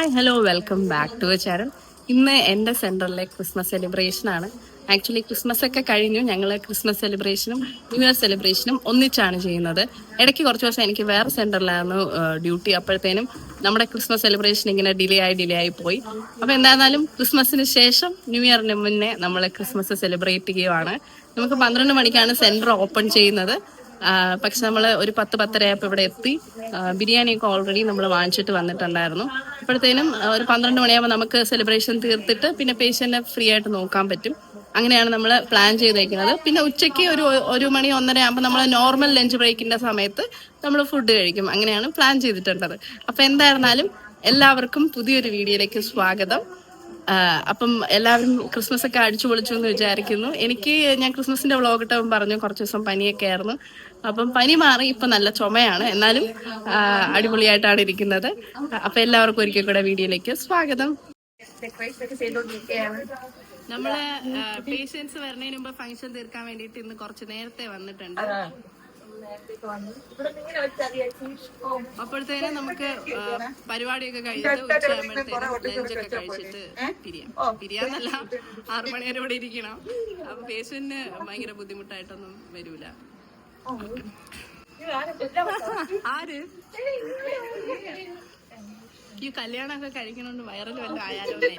Hi hello welcome back to channel ഇന്ന് എന്റെ സെന്ററിലെ ക്രിസ്മസ് സെലിബ്രേഷൻ ആണ്. ആക്ച്വലി ക്രിസ്മസ് ഒക്കെ കഴിഞ്ഞു. ഞങ്ങൾ ക്രിസ്മസ് സെലിബ്രേഷനും ന്യൂ ഇയർ സെലിബ്രേഷനും ഒന്നിച്ചാണ് ചെയ്യുന്നത്. ഇടയ്ക്ക് കുറച്ച് ദിവസം എനിക്ക് വേറെ സെന്ററിലായിരുന്നു ഡ്യൂട്ടി അപ്പോഴത്തേനും നമ്മുടെ ക്രിസ്മസ് സെലിബ്രേഷൻ ഇങ്ങനെ ഡിലേ ആയി ഡിലേ ആയി പോയി. അപ്പോൾ എന്തായാലും ക്രിസ്മസിന് ശേഷം ന്യൂ ഇയറിന് മുന്നേ നമ്മൾ ക്രിസ്മസ് സെലിബ്രേറ്റ് ചെയ്യുവാണ്. നമുക്ക് പന്ത്രണ്ട് മണിക്കാണ് സെന്റർ ഓപ്പൺ ചെയ്യുന്നത്. പക്ഷെ നമ്മൾ ഒരു പത്ത് ആപ്പ് ഇവിടെ എത്തി. ബിരിയാണി ബിരിയാണിയൊക്കെ ഓൾറെഡി നമ്മൾ വാങ്ങിച്ചിട്ട് വന്നിട്ടുണ്ടായിരുന്നു. അപ്പോഴത്തേനും ഒരു പന്ത്രണ്ട് മണിയാകുമ്പോൾ നമുക്ക് സെലിബ്രേഷൻ തീർത്തിട്ട് പിന്നെ പേഷ്യന്റിനെ ഫ്രീ ആയിട്ട് നോക്കാൻ പറ്റും. അങ്ങനെയാണ് നമ്മൾ പ്ലാൻ ചെയ്തേക്കുന്നത്. പിന്നെ ഉച്ചയ്ക്ക് ഒരു ഒരു മണി ഒന്നര ആകുമ്പോൾ നമ്മൾ നോർമൽ ലഞ്ച് ബ്രേക്കിന്റെ സമയത്ത് നമ്മൾ ഫുഡ് കഴിക്കും. അങ്ങനെയാണ് പ്ലാൻ ചെയ്തിട്ടുള്ളത്. അപ്പോൾ എന്തായിരുന്നാലും എല്ലാവർക്കും പുതിയൊരു വീഡിയോയിലേക്ക് സ്വാഗതം. അപ്പം എല്ലാവരും ക്രിസ്മസ് ഒക്കെ അടിച്ചു പൊളിച്ചു എന്ന് വിചാരിക്കുന്നു. എനിക്ക് ഞാൻ ക്രിസ്മസിന്റെ വ്ളോഗ് ഇട്ടവൻ പറഞ്ഞു കുറച്ച് ദിവസം പനിയൊക്കെ ആയിരുന്നു. അപ്പം പനി മാറി ഇപ്പൊ നല്ല ചുമയാണ്. എന്നാലും അടിപൊളിയായിട്ടാണ് ഇരിക്കുന്നത്. അപ്പൊ എല്ലാവർക്കും ഒരിക്കൽ കൂടെ വീഡിയോയിലേക്ക് സ്വാഗതം. നമ്മൾ പേഷ്യൻസ് വരുന്നതിന് മുമ്പ് ഫംഗ്ഷൻ തീർക്കാൻ വേണ്ടിയിട്ട് ഇന്ന് കുറച്ച് നേരത്തെ വന്നിട്ടുണ്ട്. അപ്പോഴത്തേനും നമുക്ക് പരിപാടിയൊക്കെ കഴിഞ്ഞിട്ട് ഉച്ചയാകുമ്പോഴത്തേനും ലഞ്ചൊക്കെ കഴിച്ചിട്ട് പിരിയാം. പിരിയാന്നല്ല ആറു മണി വരെ ഇവിടെ ഇരിക്കണം. അപ്പൊ പേഷ്യന്റിന് ഭയങ്കര ബുദ്ധിമുട്ടായിട്ടൊന്നും വരൂല. ആര്? ഈ കല്യാണമൊക്കെ കഴിക്കണോണ്ട് വൈറൽ വല്ല ആയാലോ ഇവിടെ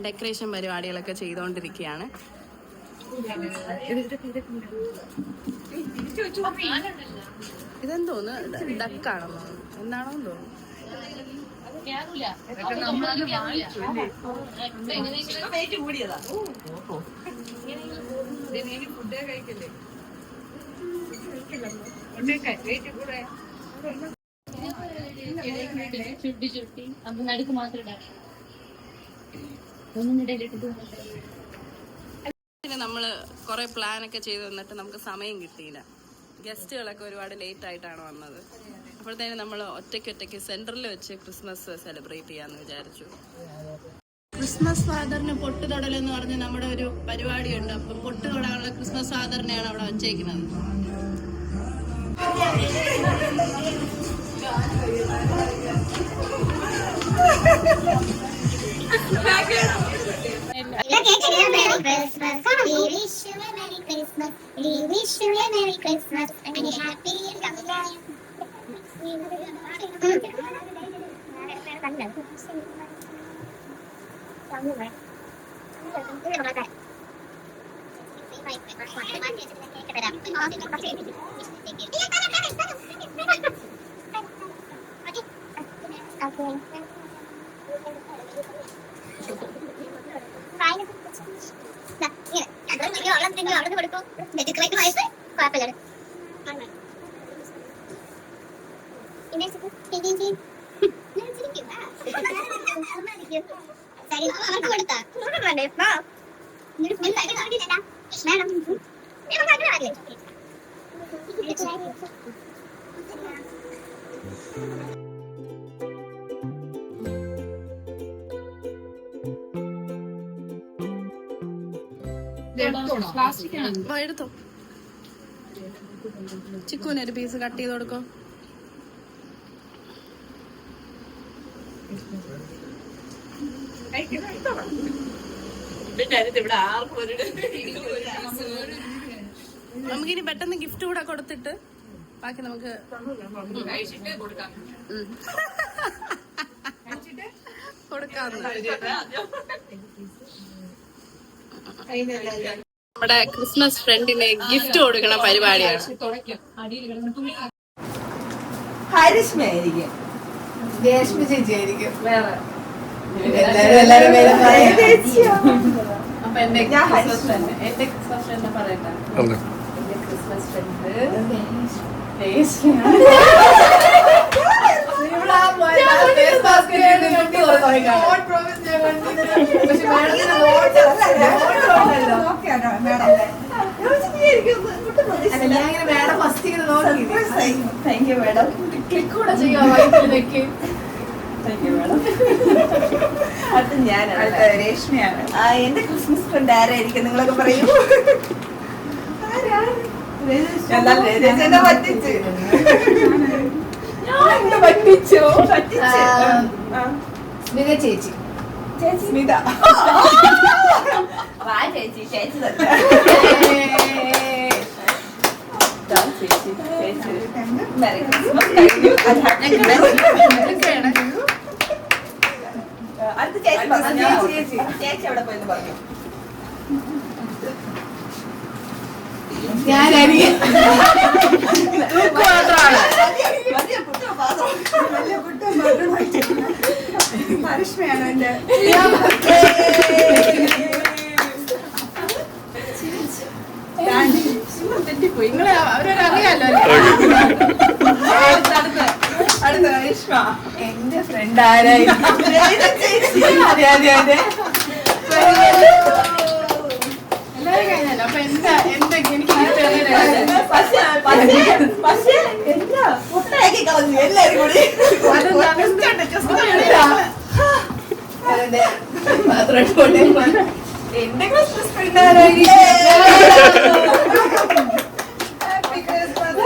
ഡെക്കറേഷൻ പരിപാടികളൊക്കെ ചെയ്തുകൊണ്ടിരിക്കുകയാണ് ഇതെന്തോന്ന് ഡക്കാണെന്നോ എന്താണോ തോന്നുന്നു. ചുട്ടി ചുട്ടി അപ്പൊ നടുക്ക് മാത്രം ഇടാം ഒന്നും ഇടയിലിട്ടിട്ട് പിന്നെ നമ്മൾ കുറെ ചെയ്ത് വന്നിട്ട് നമുക്ക് സമയം കിട്ടിയില്ല. ഗസ്റ്റുകളൊക്കെ ഒരുപാട് ലേറ്റ് ആയിട്ടാണ് വന്നത്. അപ്പോഴത്തേനും നമ്മൾ ഒറ്റയ്ക്ക് ഒറ്റയ്ക്ക് സെന്ററിൽ വെച്ച് ക്രിസ്മസ് സെലിബ്രേറ്റ് ചെയ്യാന്ന് വിചാരിച്ചു. ക്രിസ്മസ് ഫാദറിന് പൊട്ടുതൊടൽ എന്ന് പറഞ്ഞ് നമ്മുടെ ഒരു പരിപാടിയുണ്ട് അപ്പൊ പൊട്ടുതൊടാനുള്ള ക്രിസ്മസ് ഫാദറിനെയാണ് അവിടെ വെച്ചേക്കുന്നത്. അവിടെ കൊടുക്കും നെറ്റുകളായിട്ട് വായിച്ച് കുഴപ്പമില്ല അവർക്ക് കൊടുത്താ മേഡം ആണ് എടുത്തോ. പീസ് കട്ട് ചെയ്ത് കൊടുക്കോ? നമുക്കിനി പെട്ടെന്ന് ഗിഫ്റ്റ് കൂടെ കൊടുത്തിട്ട് ബാക്കി നമുക്ക്. കൊടുക്കാവുന്ന നമ്മുടെ ക്രിസ്മസ് ഫ്രണ്ടിന് ഗിഫ്റ്റ് കൊടുക്കണ പരിപാടിയാണ്. ഹരിഷ്മയായിരിക്കും. രേഷ്മ ചേച്ചിയായിരിക്കും. വേറെ. എല്ലാരും എല്ലാരും പേരും അപ്പൊ എന്റെ ക്രിസ്മസ് ഫ്രണ്ട് എന്റെ ക്രിസ്മസ് ഫ്രണ്ട് പറയട്ടെ? എന്റെ ക്രിസ്മസ് ഫ്രണ്ട് ക്ലിക്ക് കൂടെ ചെയ്യാം അടുത്ത ഞാനാണ് രേഷ്മയാണ്. ആ എന്റെ ക്രിസ്മസ് ഫ്രണ്ട് ആരായിരിക്കും നിങ്ങളൊക്കെ പറയൂ. സ്മിത ചേച്ചി. സ്മിത. വാ ചേച്ചി. ചേച്ചി ചേച്ചി. ചേച്ചി മെറി ക്രിസ്മസ് കഴിഞ്ഞു അത് happy Christmas. അടുത്ത ചേച്ചി പറഞ്ഞു. ചേച്ചി ചേച്ചി. അവിടെ പോയെന്ന് പറഞ്ഞു. എന്റെ തെറ്റിപ്പോയി. നിങ്ങളെ അറിയാലോ അടുത്ത കരിഷ്മ എന്റെ ഫ്രണ്ട് ആരായിരിക്കും അതെ അതെ അതെ. എല്ലാരും കഴിഞ്ഞല്ലോ? അപ്പൊ എന്താ എന്താ എനിക്ക് കിട്ടിയത് പക്ഷേ പക്ഷേ പക്ഷേ എന്താ മുട്ടയാക്കി കളഞ്ഞു എല്ലാരും കൂടി അതെ മാത്രം ഇട്ടോട്ടെ. എന്റെ ക്രിസ്മസ് ഫ്രണ്ട് ആരായിരിക്കും ഹാപ്പി ക്രിസ്മസ്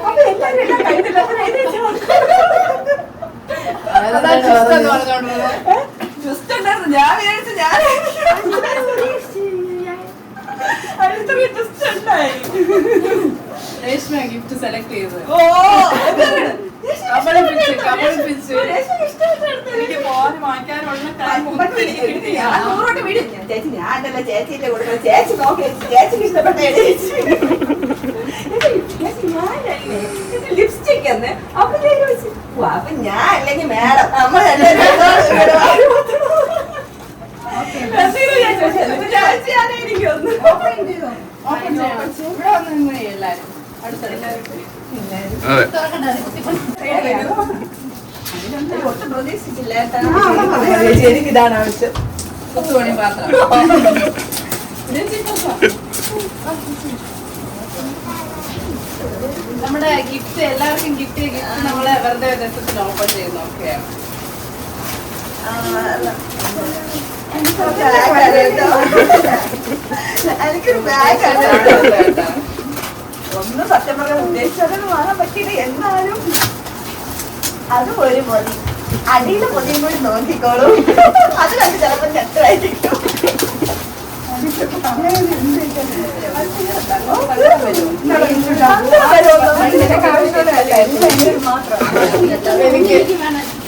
അപ്പൊ എല്ലാരും എല്ലാം കഴിഞ്ഞില്ല അപ്പൊ എഴുന്നേറ്റ് വന്നു. അതാ twist എന്ന് പറഞ്ഞോണ്ടുള്ളത്. Twist ഉണ്ടായിരുന്നു. ഞാൻ വിചാരിച്ചു ഞാൻ. രേഷ്മ ഗിഫ്റ്റ് സെലക്ട് ചെയ്തത്. ഓ, ചേച്ചി ഞാനല്ല ചേച്ചിന്റെ കൂടെ ചേച്ചി നോക്കി ചേച്ചിക്ക് ഇഷ്ടപ്പെട്ട ലിപ്സ്റ്റിക് എന്ന് അപ്പൊ ഞാൻ ചോദിച്ചു "ഓ, അപ്പൊ ഞാൻ അല്ലെങ്കിൽ മാഡം നമ്മൾ ചേച്ചി ആവശ്യം പത്ത് മണി ചെയ്യണം. ഇവിടെ വന്ന് നിന്ന് എല്ലാരും അടുത്തടുത്ത് അതെ ഒട്ടും പ്രതീക്ഷിച്ചില്ല കേട്ടാ. എനിക്ക് ഇതാണ് ആവശ്യം കുത്തുമണി പാത്രം നമ്മുടെ ഗിഫ്റ്റ് എല്ലാവർക്കും ഗിഫ്റ്റ് ഗിഫ്റ്റ് നമ്മൾ അവരുടെ രസത്തിൽ ഓപ്പൺ ചെയ്യുന്നു. അല്ല. എനിക്കൊരു ബാഗ് ഒന്നും സത്യം പറയാൻ ഉദ്ദേശിച്ചതൊന്നും വാങ്ങാൻ പറ്റിയില്ല. എന്നാലും അത് ഒരു പൊതി അടിയിൽ പൊതിയും കൂടി നോക്കിക്കോളൂ. അത് കണ്ട് ചിലപ്പോൾ ഞെട്ടായിരിക്കും എനിക്ക്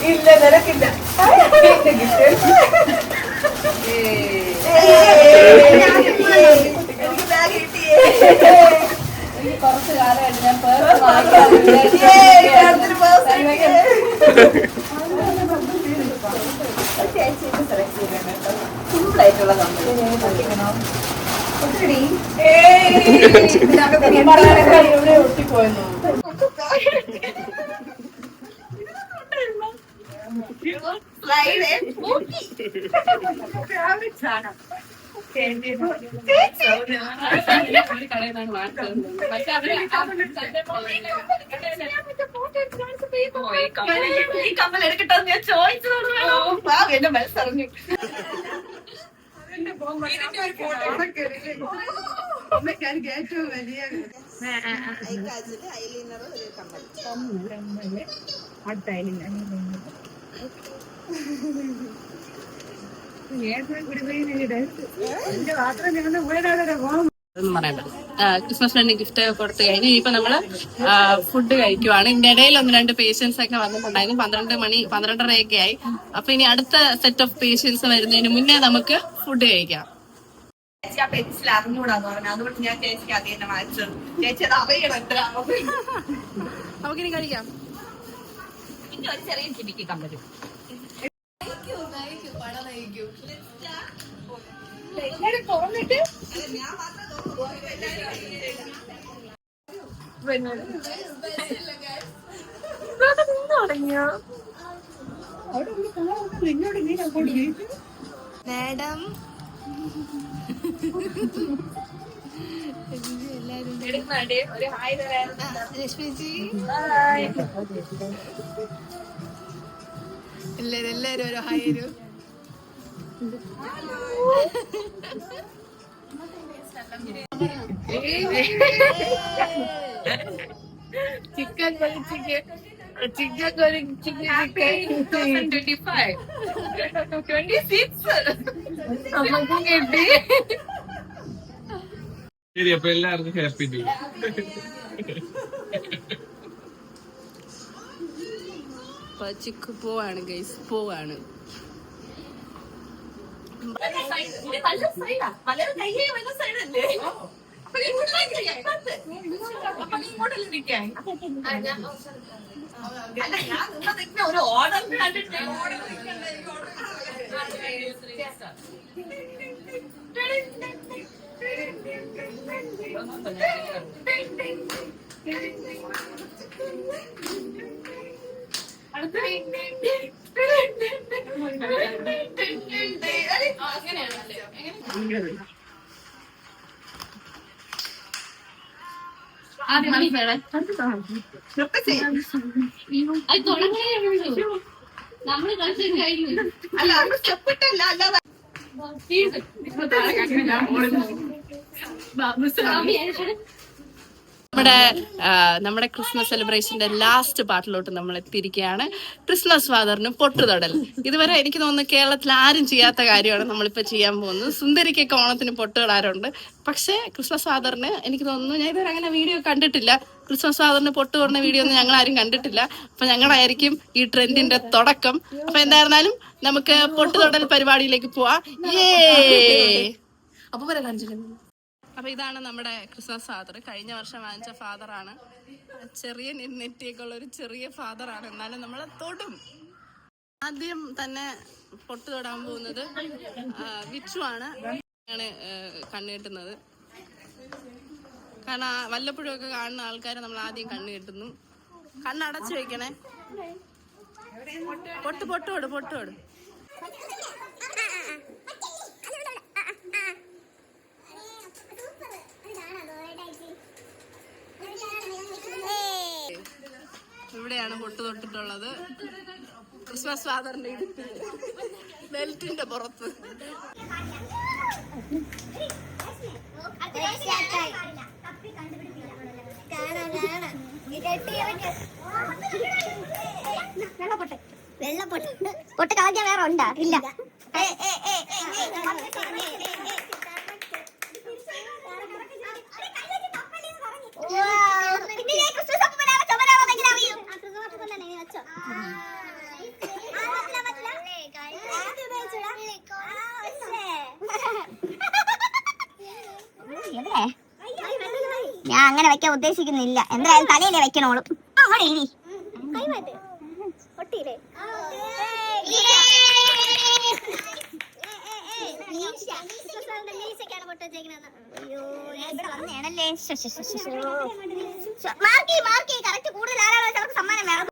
ഇല്ല നിനക്കില്ല. കുറച്ച് കാലമായിട്ട് ഞാൻ പേഴ്സ് purse ചേച്ചിയുടെ സെലക്ട് ചെയ്യണം കേട്ടോ ആയിട്ടുള്ള ഒത്തിരി. ഇതിനകത്ത് ഇവിടെ ഒട്ടിപ്പോയെന്നു സ്ലൈഡ് ഒരു കടയിൽ നിന്നാണ് വാങ്ങിച്ചത് പക്ഷെ അവർ ഈ കമ്മൽ എടുക്കട്ടെ ഞാൻ ചോദിച്ചതാണ് എന്റെ മനസ്സറിഞ്ഞു ഒന്നും പറയണ്ട ക്രിസ്മസ് ഫ്രണ്ട് ഗിഫ്റ്റ് ഒക്കെ കൊടുത്തു കഴിഞ്ഞു ഇപ്പൊ നമ്മൾ ഫുഡ് കഴിക്കുവാണ്. ഇതിന്റെ ഇടയിൽ ഒന്ന് രണ്ട് പേഷ്യൻസ് ഒക്കെ വന്നിട്ടുണ്ടായിരുന്നു. പന്ത്രണ്ട് മണി പന്ത്രണ്ടരയൊക്കെ ആയി. അപ്പൊ ഇനി അടുത്ത സെറ്റ് ഓഫ് പേഷ്യൻസ് വരുന്നതിന് മുന്നേ നമുക്ക് ഫുഡ് കഴിക്കാം. ചേച്ചി ആ പെൻസിൽ അറിഞ്ഞൂടാന്ന് പറഞ്ഞു. അതുകൊണ്ട് ഞാൻ ചേച്ചിക്ക് അത് തന്നെ വാങ്ങിച്ചത് ചേച്ചി അത് അറിയണം എത്ര നമുക്കിനി കഴിക്കാം. പിന്നെ ഒരു ചെറിയ ജിബിക്ക് കമ്പനി മാഡം. എല്ലാരും എല്ലാരും ഒരു hi chicken chicken chicken chicken twenty five twenty six നമുക്ക് കിട്ടി ശരി അപ്പൊ എല്ലാവർക്കും ഹാപ്പി ഡേ ചിക്ക് പോവാണ് ഗൈസ് പോവാണ്. നല്ല സൈഡാ പലരും കയ്യേ വല്ല സൈഡല്ലേ അപ്പൊ ഇങ്ങോട്ടല്ലേ അപ്പൊ നീ ഇങ്ങോട്ടല്ലേ നിൽക്കാൻ അല്ല ഞാൻ നിൽക്കുന്ന ഒരു ഓർഡർ കണ്ടിട്ട് ഓർഡർ തുടങ്ങണേ ഉള്ളൂ നമ്മൾ കളിച്ചു കഴിഞ്ഞു അല്ല അത് സ്റ്റെപ്പ് ഇട്ടല്ല അല്ലാതെ നമ്മുടെ ആ, നമ്മുടെ നമ്മുടെ ക്രിസ്മസ് സെലിബ്രേഷന്റെ ലാസ്റ്റ് പാട്ടിലോട്ട് നമ്മൾ എത്തിയിരിക്കുകയാണ് ക്രിസ്മസ് ഫാദറിന് പൊട്ടുതൊടൽ. ഇതുവരെ എനിക്ക് തോന്നുന്നു കേരളത്തിൽ ആരും ചെയ്യാത്ത കാര്യമാണ് നമ്മളിപ്പോൾ ചെയ്യാൻ പോകുന്നത്. സുന്ദരിക്കൊക്കെ ഓണത്തിന് പൊട്ടുതൊടാറുണ്ട്. പക്ഷേ ക്രിസ്മസ് ഫാദറിന് എനിക്ക് തോന്നുന്നു ഞാൻ ഇതുവരെ അങ്ങനെ വീഡിയോ കണ്ടിട്ടില്ല. ക്രിസ്മസ് ഫാദറിന് പൊട്ട് തൊടുന്ന വീഡിയോ ഒന്നും ഞങ്ങൾ ആരും കണ്ടിട്ടില്ല. അപ്പൊ ഞങ്ങളായിരിക്കും ഈ ട്രെൻഡിന്റെ തുടക്കം. അപ്പൊ എന്തായിരുന്നാലും നമുക്ക് പൊട്ടുതൊടൽ പരിപാടിയിലേക്ക് പോവാം. ഏ അപ്പൊ വരെ കാണിച്ചിട്ടുണ്ട് അപ്പൊ ഇതാണ് നമ്മുടെ ക്രിസ്മസ് ഫാദർ. കഴിഞ്ഞ വർഷം വാങ്ങിച്ച ഫാദറാണ്. ചെറിയ നെറ്റിയൊക്കെ ഉള്ള ഒരു ചെറിയ ഫാദറാണ്. എന്നാലും നമ്മൾ തൊടും. ആദ്യം തന്നെ പൊട്ട് തൊടാൻ പോകുന്നത് വിച്ചു ആണ്. കണ്ണുകെട്ടുന്നത് കാരണം ആ വല്ലപ്പോഴും ഒക്കെ കാണുന്ന ആൾക്കാരെ നമ്മൾ ആദ്യം കണ്ണു കെട്ടുന്നു. കണ്ണടച്ചു വെക്കണേ. പൊട്ട് പൊട്ടോട് പൊട്ടോട് പൊട്ട് തൊട്ടിട്ടുള്ളത് ക്രിസ്മസ് ഫാദറിന്റെ ഇടുപ്പിൽ ബെൽറ്റിന്റെ പുറത്ത് വെള്ളപ്പൊട്ട് പൊട്ട് കളഞ്ഞ വേറെ ഉണ്ടാ ഇല്ല ഞാൻ അങ്ങനെ വെക്കാൻ ഉദ്ദേശിക്കുന്നില്ല. എന്തായാലും തലയിലേ വെക്കണോളൂ. അവിടെ മാർക്കി കറക്റ്റ് കൂടുതൽ ആരാണോ ചിലർക്ക് സമ്മാനം വേണം.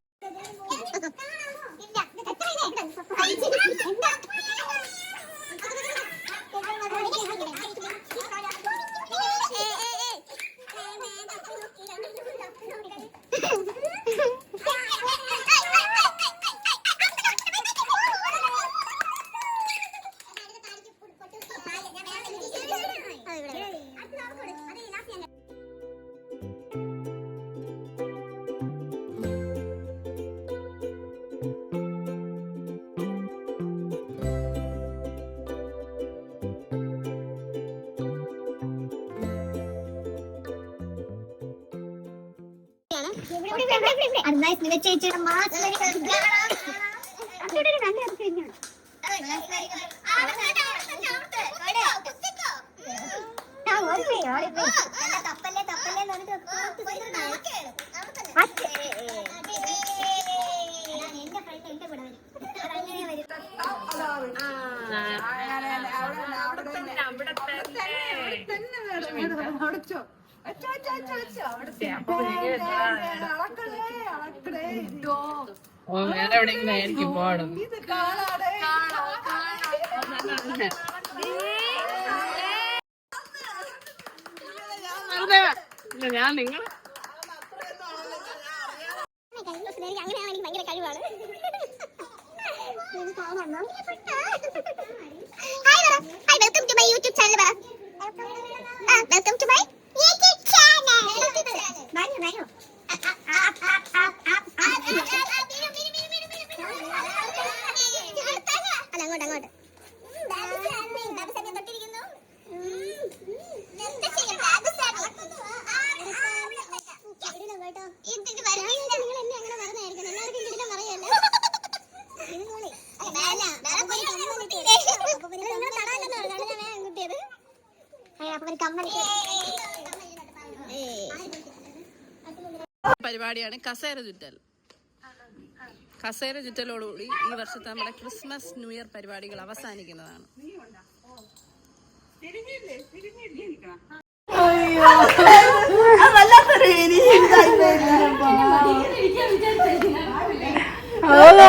അടുത്തായി സ്മിത ചേച്ചിയുടെ മാത്രം തപ്പല്ലേ തപ്പല്ലേ എന്റെ ഫ്രണ്ട് എന്റെ കൂടെ വരും അതങ്ങനെ വരും ഓ വേറെ എവിടെയെങ്കിലും ആയിരിക്കും പോകണം ഞാൻ നിങ്ങൾ അങ്ങനെയാണ് എനിക്ക് ഭയങ്കര കഴിവാണ് hi welcome to my YouTube channel welcome to my channel വരൂ വരൂ അല്ല പരിപാടിയാണ് കസേര ചുറ്റൽ. കസേര ചുറ്റലോടുകൂടി ഈ വർഷത്തെ നമ്മുടെ ക്രിസ്മസ് ന്യൂ ഇയർ പരിപാടികൾ അവസാനിക്കുന്നതാണ്. പറ്റൂലല്ലോ കസേര കൊണ്ട്- ആമ എവിടെയെങ്കിലും ഫ്രണ്ടിൽ പോയി ഇരി മക്കളെ ആ പോയി ഇരി ആ, ഇവിടെ ഇരി, ഇവിടെ ഇരി. ഓ.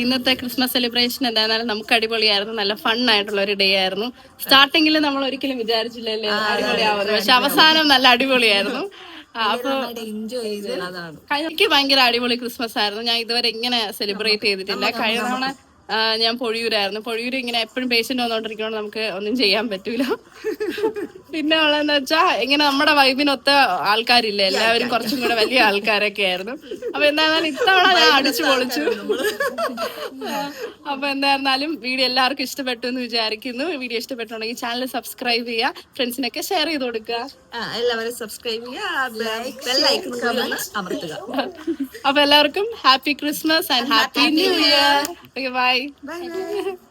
ഇന്നത്തെ ക്രിസ്മസ് സെലിബ്രേഷൻ എന്തായിരുന്നാലും നമുക്ക് അടിപൊളിയായിരുന്നു. നല്ല ഫൺ ആയിട്ടുള്ള ഒരു ഡേ ആയിരുന്നു. സ്റ്റാർട്ടിങ്ങിൽ നമ്മൾ ഒരിക്കലും വിചാരിച്ചില്ലല്ലേ അടിപൊളിയാവുന്നു പക്ഷെ അവസാനം നല്ല അടിപൊളിയായിരുന്നു. അപ്പൊ എനിക്ക് ഭയങ്കര അടിപൊളി ക്രിസ്മസ് ആയിരുന്നു. ഞാൻ ഇതുവരെ ഇങ്ങനെ സെലിബ്രേറ്റ് ചെയ്തിട്ടില്ല. കഴിഞ്ഞ തവണ ഞാൻ പൊഴിയൂരായിരുന്നു. പൊഴിയൂർ ഇങ്ങനെ എപ്പോഴും പേഷ്യന്റ് വന്നോണ്ടിരിക്കണോ നമുക്ക് ഒന്നും ചെയ്യാൻ പറ്റൂല. പിന്നെ ഉള്ളതെന്ന് വെച്ചാ ഇങ്ങനെ നമ്മുടെ വൈബിനൊത്ത ആൾക്കാരില്ല? എല്ലാവരും കുറച്ചും കൂടെ വലിയ ആൾക്കാരൊക്കെ ആയിരുന്നു. അപ്പൊ എന്തായിരുന്നാലും ഇത്തവണ ഞാൻ അടിച്ചു പൊളിച്ചു. അപ്പൊ എന്തായിരുന്നാലും വീഡിയോ എല്ലാവർക്കും ഇഷ്ടപ്പെട്ടു എന്ന് വിചാരിക്കുന്നു. വീഡിയോ ഇഷ്ടപ്പെട്ടുണ്ടെങ്കിൽ ചാനൽ സബ്സ്ക്രൈബ് ചെയ്യുക ഫ്രണ്ട്സിനൊക്കെ ഷെയർ ചെയ്ത് കൊടുക്കുക. ആ, എല്ലാവരും സബ്സ്ക്രൈബ് ചെയ്യുക അപ്പൊ എല്ലാവർക്കും happy Christmas and happy new year okay bye